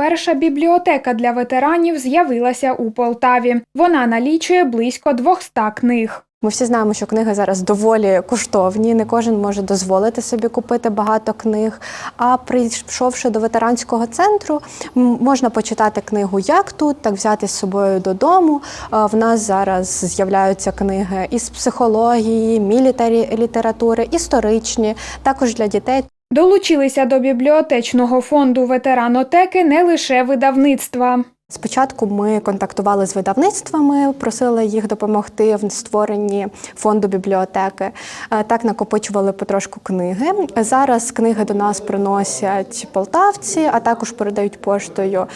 Перша бібліотека для ветеранів з'явилася у Полтаві. Вона налічує близько 200 книг. Ми всі знаємо, що книги зараз доволі коштовні. Не кожен може дозволити собі купити багато книг. А прийшовши до ветеранського центру, можна почитати книгу як тут, так взяти з собою додому. В нас зараз з'являються книги із психології, мілітарі літератури, історичні, також для дітей. Долучилися до бібліотечного фонду ветеранотеки не лише видавництва. Спочатку ми контактували з видавництвами, просили їх допомогти в створенні фонду бібліотеки. Е, Так накопичували потрошку книги. Зараз книги до нас приносять полтавці, а також передають поштою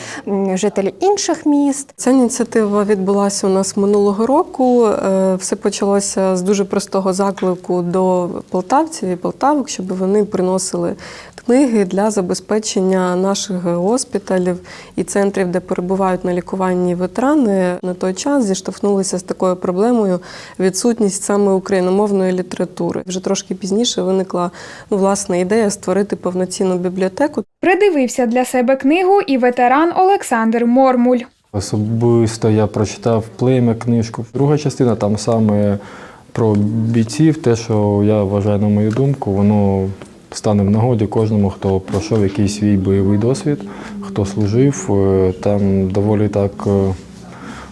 жителі інших міст. Ця ініціатива відбулася у нас минулого року. Е, Все почалося з дуже простого заклику до полтавців і полтавок, щоб вони приносили книги для забезпечення наших госпіталів і центрів, де перебувають на лікуванні ветерани. На той час зіштовхнулися з такою проблемою відсутність саме україномовної літератури. Вже трошки пізніше виникла ну, власне ідея створити повноцінну бібліотеку. Придивився для себе книгу і ветеран Олександр Мормуль. Особисто я прочитав плем'я книжку. Друга частина там саме про бійців, те, що я вважаю, на мою думку, воно стане в нагоді кожному, хто пройшов якийсь свій бойовий досвід, хто служив. Е, Там доволі так е,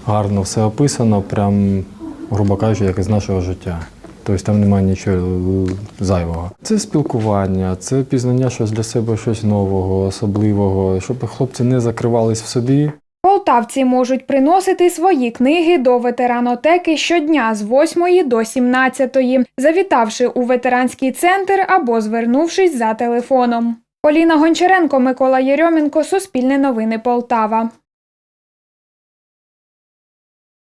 гарно все описано, прям, грубо кажучи, як із нашого життя. Тобто там немає нічого е, зайвого. Це спілкування, це пізнання щось для себе, щось нового, особливого, щоб хлопці не закривались в собі. Полтавці можуть приносити свої книги до ветеранотеки щодня з 8 до 17, завітавши у ветеранський центр або звернувшись за телефоном. Поліна Гончаренко, Микола Єрьомінко, Суспільне новини Полтава.